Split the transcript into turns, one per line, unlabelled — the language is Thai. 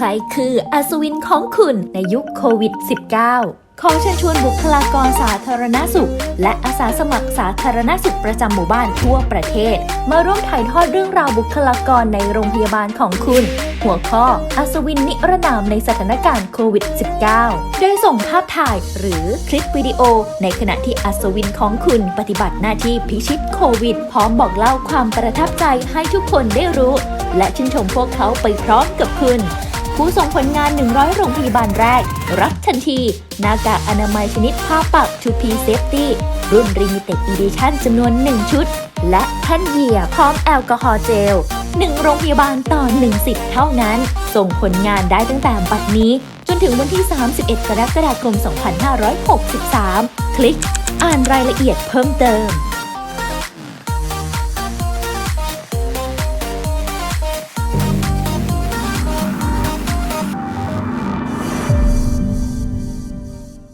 ใครคืออัศวินของคุณในยุคโควิด -19 ขอเชิญชวนบุคลากรสาธารณสุข และอาสาสมัครสาธารณสุขประจำหมู่บ้านทั่วประเทศ มาร่วมถ่ายทอดเรื่องราวบุคลากรในโรงพยาบาลของคุณ หัวข้ออัศวินนิรนามในสถานการณ์โควิด -19 โดยส่งภาพถ่ายหรือคลิปวิดีโอ ในขณะที่อัศวินของคุณปฏิบัติหน้าที่พิชิตโควิด พร้อมบอกเล่าความประทับใจให้ทุกคนได้รู้ และชื่นชมพวกเขาไปพร้อมกับคุณ ผู้ส่งผลงาน 100 โรงพยาบาลแรก รับทันที หน้ากากอนามัยชนิดผ้าปัก 2P Safety รุ่น Limited Edition จำนวน 1 ชุด และแท่นเหยียพร้อมแอลกอฮอล์เจล 1 โรงพยาบาลต่อ1สิทธิ์เท่านั้น ส่งผลงานได้ตั้งแต่บัดนี้ จนถึงวันที่ 31 กรกฎาคม 2563 คลิก อ่านรายละเอียดเพิ่มเติม